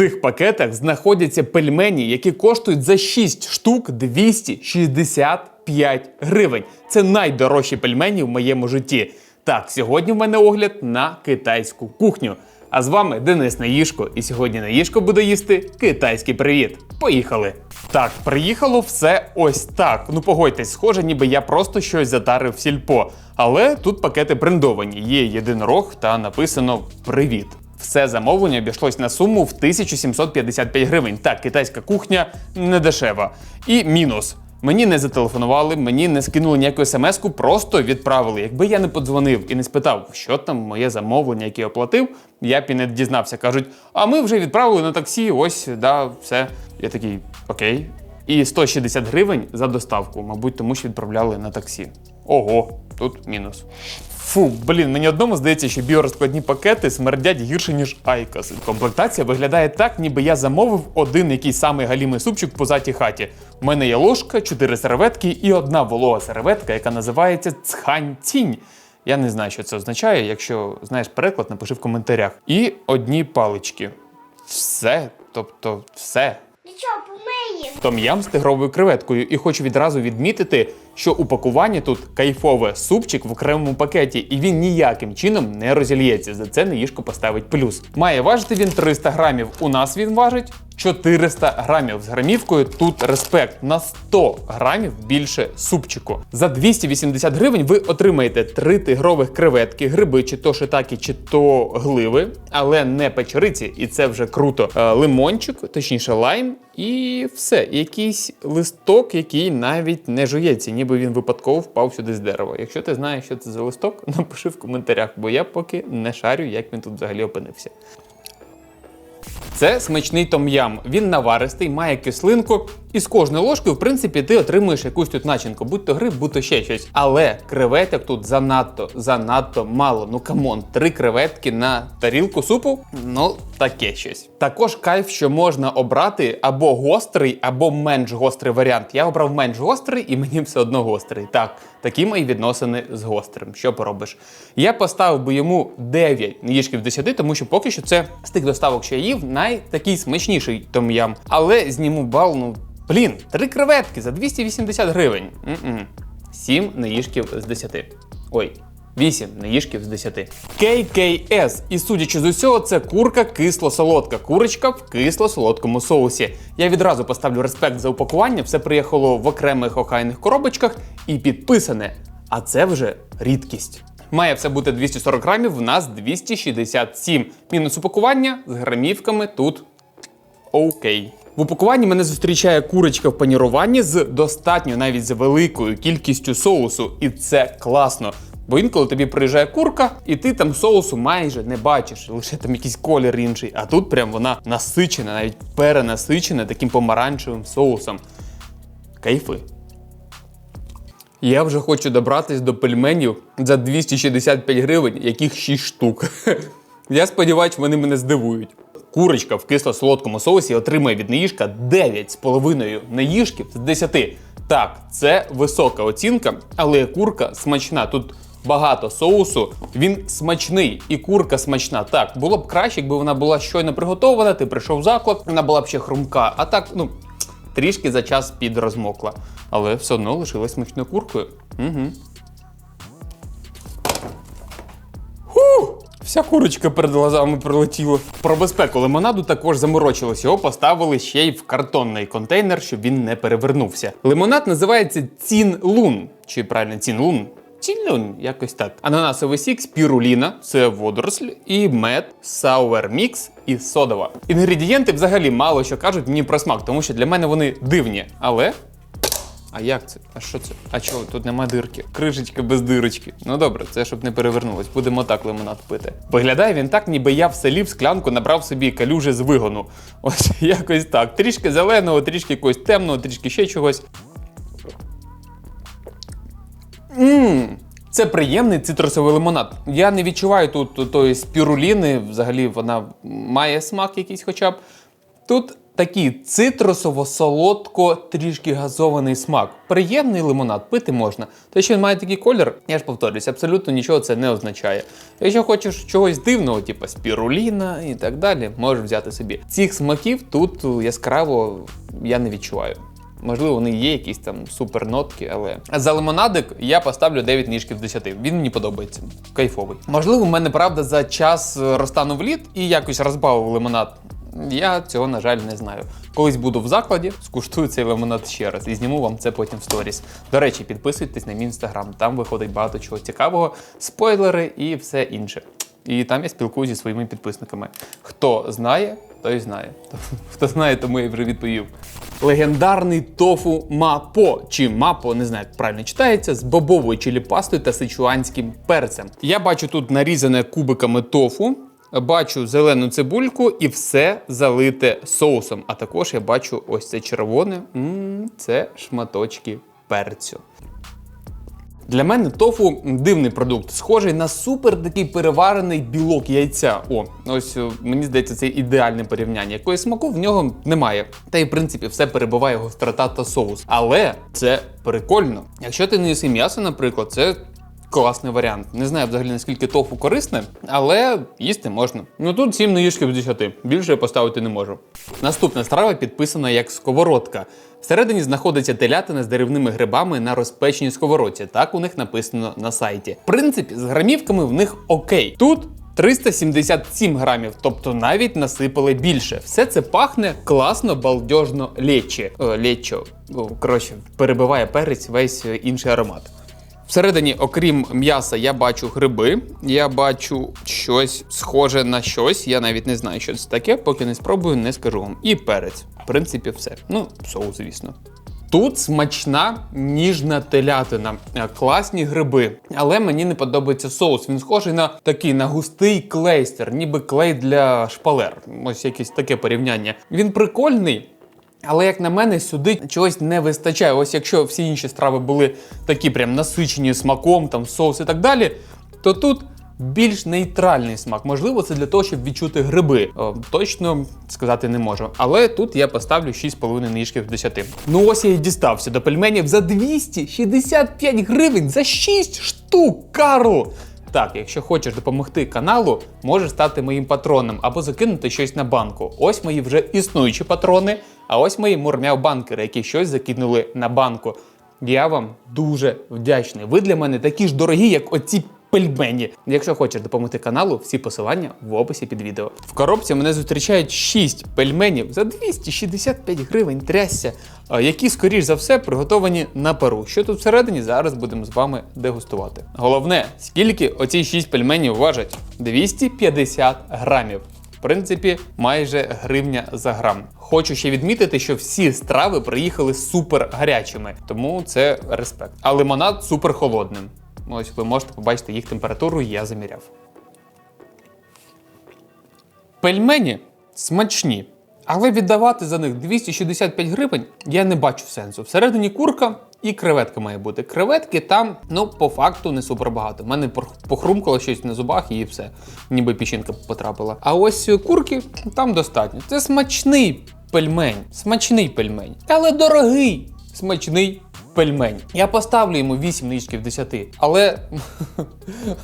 цих пакетах знаходяться пельмені, які коштують за 6 штук 265 гривень. Це найдорожчі пельмені в моєму житті. Так, сьогодні в мене огляд на китайську кухню. А з вами Денис Наїшко, і сьогодні Наїшко буде їсти китайський привіт. Поїхали! Так, приїхало все ось так. Ну погодьтесь, схоже, ніби я просто щось затарив в сільпо. Але тут пакети брендовані. Є єдинорог та написано Привіт. Все замовлення обійшлось на суму в 1755 гривень. Так, китайська кухня не дешева. І мінус. Мені не зателефонували, мені не скинули ніяку смс-ку, просто відправили. Якби я не подзвонив і не спитав, що там моє замовлення, яке я оплатив, я б і не дізнався. Кажуть, а ми вже відправили на таксі, ось, да, все. Я такий, окей. І 160 гривень за доставку, мабуть, тому що відправляли на таксі. Ого, тут мінус. Фу, блін, мені одному здається, що біорозкладні пакети смердять гірше, ніж Айкос. Комплектація виглядає так, ніби я замовив один який самий галімий супчик в позатій хаті. У мене є ложка, чотири серветки і одна волога серветка, яка називається цхань-цінь. Я не знаю, що це означає. Якщо знаєш переклад, напиши в коментарях. І одні палички. Все, тобто все. Том'ям з тигровою креветкою. І хочу відразу відмітити, що упакування тут кайфове супчик в окремому пакеті, і він ніяким чином не розільється. За це неїжко поставить плюс. Має важити він 300 грамів. У нас він важить 400 грамів з грамівкою. Тут респект на 100 грамів більше супчику. За 280 гривень ви отримаєте 3 тигрових креветки, гриби, чи то шитаки, чи то гливи, але не печериці, і це вже круто. Е, Лимончик, точніше лайм, і все. Якийсь листок, який навіть не жується, ніби він випадково впав сюди з дерева. Якщо ти знаєш, що це за листок, напиши в коментарях, бо я поки не шарю, як він тут взагалі опинився. Це смачний том'ям. Він наваристий, має кислинку, і з кожної ложки, в принципі, ти отримуєш якусь тут начинку, будь то гриб, будь то ще щось. Але креветок тут занадто, занадто мало. Ну камон, три креветки на тарілку супу? Ну, таке щось. Також кайф, що можна обрати або гострий, або менш гострий варіант. Я обрав менш гострий, і мені все одно гострий. Так, такі мої відносини з гострим. Що поробиш? Я поставив би йому 9 ніжків 10, тому що поки що це з тих доставок, що я їв, найтакий смачніший том'ям. Але зніму бал, ну. Блін, три креветки за 280 гривень. М-м. Сім неїжків з 10. Ой, 8 неїжків з 10. KKS. І судячи з усього, це курка кисло-солодка. Курочка в кисло-солодкому соусі. Я відразу поставлю респект за упакування. Все приїхало в окремих охайних коробочках і підписане. А це вже рідкість. Має все бути 240 грамів, в нас 267. Мінус упакування з грамівками тут Окей. В упакуванні мене зустрічає курочка в паніруванні з достатньо навіть з великою кількістю соусу, і це класно. Бо інколи тобі приїжджає курка, і ти там соусу майже не бачиш, лише там якийсь колір інший. А тут прям вона насичена, навіть перенасичена таким помаранчевим соусом. Кайфи. Я вже хочу добратись до пельменів за 265 гривень, яких 6 штук. Я сподіваюся, вони мене здивують. Курочка в кисло-солодкому соусі отримує від неїжка 9,5 неїжків з 10. Так, це висока оцінка, але курка смачна. Тут багато соусу, він смачний, і курка смачна. Так, було б краще, якби вона була щойно приготована, ти прийшов в заклад, вона була б ще хрумка. А так, ну, трішки за час підрозмокла. Але все одно лишилась смачною куркою. Угу. Вся курочка перед глазами прилетіла. Про безпеку лимонаду також заморочилось. Його поставили ще й в картонний контейнер, щоб він не перевернувся. Лимонад називається Цін Лун. Чи правильно Цін Лун? Цінлюнь, якось так. Ананасовий сік, спіруліна, це водоросль, і мед, сауер мікс і содова. Інгредієнти взагалі мало що кажуть мені про смак, тому що для мене вони дивні. Але а як це? А що це? А чого? Тут нема дирки. Кришечка без дирочки. Ну добре, це щоб не перевернулось. Будемо так лимонад пити. Виглядає він так, ніби я в селі в склянку набрав собі калюжі з вигону. Ось якось так. Трішки зеленого, трішки якогось темного, трішки ще чогось. Ммм, це приємний цитрусовий лимонад. Я не відчуваю тут тої спіруліни, взагалі вона має смак якийсь хоча б. Тут такий цитрусово-солодко, трішки газований смак. Приємний лимонад, пити можна. Те, що він має такий колір, я ж повторюсь, абсолютно нічого це не означає. Якщо хочеш чогось дивного, типу спіруліна і так далі, можеш взяти собі. Цих смаків тут яскраво я не відчуваю. Можливо, вони є якісь там супернотки, але за лимонадик я поставлю 9 ніжків з 10. Він мені подобається. Кайфовий. Можливо, в мене правда за час е, розтану в лід і якось розбавив лимонад. Я цього, на жаль, не знаю. Колись буду в закладі, скуштую цей лимонад ще раз і зніму вам це потім в сторіс. До речі, підписуйтесь на мій інстаграм, там виходить багато чого цікавого, спойлери і все інше. І там я спілкуюся зі своїми підписниками. Хто знає, той знає. Хто знає, тому я вже відповів. Легендарний тофу мапо чи мапо, не знаю, як правильно читається, з бобовою чиліпастою та сичуанським перцем. Я бачу тут нарізане кубиками тофу. Бачу зелену цибульку і все залите соусом. А також я бачу ось це червоне. м це шматочки перцю. Для мене тофу дивний продукт, схожий на супер такий переварений білок яйця. О, ось е, мені здається, це ідеальне порівняння. Якої смаку в нього немає. Та й в принципі все перебиває гострота та соус. Але це прикольно. Якщо ти не їси м'ясо, наприклад, це. Класний варіант. Не знаю взагалі наскільки тофу корисне, але їсти можна. Ну тут 7 наїжків з 10. Більше я поставити не можу. Наступна страва підписана як сковородка. Всередині знаходиться телятина з деревними грибами на розпеченій сковородці. Так у них написано на сайті. В принципі, з грамівками в них окей. Тут 377 грамів, тобто навіть насипали більше. Все це пахне класно, балдежно лечі. Лечо. Коротше, перебиває перець весь е, інший аромат. Всередині, окрім м'яса, я бачу гриби, я бачу щось схоже на щось. Я навіть не знаю, що це таке, поки не спробую, не скажу вам. І перець. В принципі, все. Ну, соус, звісно. Тут смачна ніжна телятина, е, класні гриби. Але мені не подобається соус. Він схожий на такий на густий клейстер, ніби клей для шпалер. Ось якесь таке порівняння. Він прикольний. Але як на мене, сюди чогось не вистачає. Ось якщо всі інші страви були такі прям насичені смаком, там соус і так далі, то тут більш нейтральний смак. Можливо, це для того, щоб відчути гриби. О, точно сказати не можу. Але тут я поставлю 6,5 ніжків з 10. Ну ось я і дістався до пельменів за 265 гривень за 6 штук, Карл! Так, якщо хочеш допомогти каналу, можеш стати моїм патроном або закинути щось на банку. Ось мої вже існуючі патрони, а ось мої мурмяв-банкери, які щось закинули на банку. Я вам дуже вдячний. Ви для мене такі ж дорогі, як оці пельмені. Якщо хочеш допомогти каналу, всі посилання в описі під відео. В коробці мене зустрічають 6 пельменів за 265 гривень трясся, які, скоріш за все, приготовані на пару. Що тут всередині, зараз будемо з вами дегустувати. Головне, скільки оці 6 пельменів важать? 250 грамів. В принципі, майже гривня за грам. Хочу ще відмітити, що всі страви приїхали супер гарячими, тому це респект. А лимонад супер холодним. Ось ви можете побачити їх температуру, я заміряв. Пельмені смачні, але віддавати за них 265 гривень я не бачу сенсу. Всередині курка і креветка має бути. Креветки там, ну, по факту, не супер багато. У мене похрумкало щось на зубах і все, ніби печінка потрапила. А ось курки там достатньо. Це смачний пельмень, смачний пельмень, але дорогий смачний пельмень. Я поставлю йому 8 нижків 10, але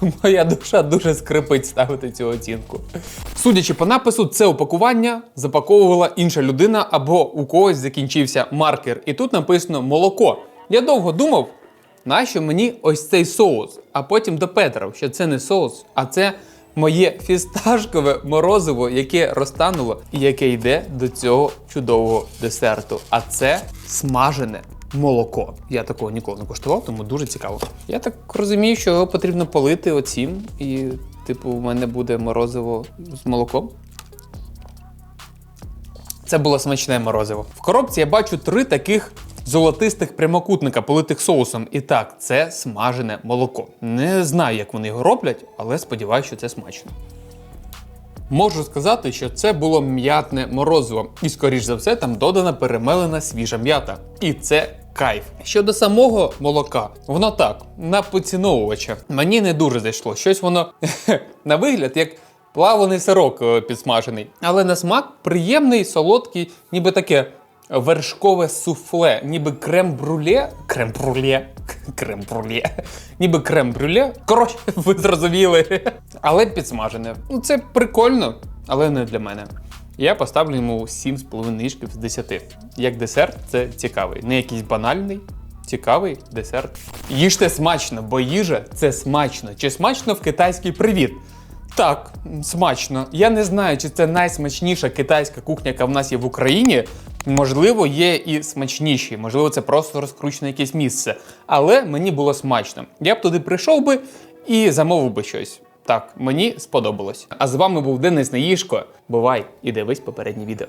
моя душа дуже скрипить ставити цю оцінку. Судячи по напису, це упакування запаковувала інша людина або у когось закінчився маркер. І тут написано молоко. Я довго думав, нащо мені ось цей соус, а потім до Петра, що це не соус, а це. Моє фісташкове морозиво, яке розтануло і яке йде до цього чудового десерту. А це смажене молоко. Я такого ніколи не куштував, тому дуже цікаво. Я так розумію, що його потрібно полити оцім, і, типу, у мене буде морозиво з молоком. Це було смачне морозиво. В коробці я бачу три таких золотистих прямокутника, политих соусом. І так, це смажене молоко. Не знаю, як вони його роблять, але сподіваюся, що це смачно. Можу сказати, що це було м'ятне морозиво, і скоріш за все там додана перемелена свіжа м'ята. І це кайф. Щодо самого молока, воно так, на поціновувача. Мені не дуже зайшло. Щось воно на вигляд як плаваний сирок е, підсмажений. Але на смак приємний, солодкий, ніби таке вершкове суфле, ніби крем-бруле. Крем-бруле. Крем-бруле. Ніби крем-брюле. Коротше, ви зрозуміли. Але підсмажене. Ну, це прикольно, але не для мене. Я поставлю йому 7,5 ніжків з 10. Як десерт, це цікавий. Не якийсь банальний, цікавий десерт. Їжте смачно, бо їжа це смачно. Чи смачно в китайський привіт? Так, смачно. Я не знаю, чи це найсмачніша китайська кухня, яка в нас є в Україні. Можливо, є і смачніші, можливо, це просто розкручене якесь місце. Але мені було смачно. Я б туди прийшов би і замовив би щось. Так, мені сподобалось. А з вами був Денис Наїшко. Бувай і дивись попереднє відео.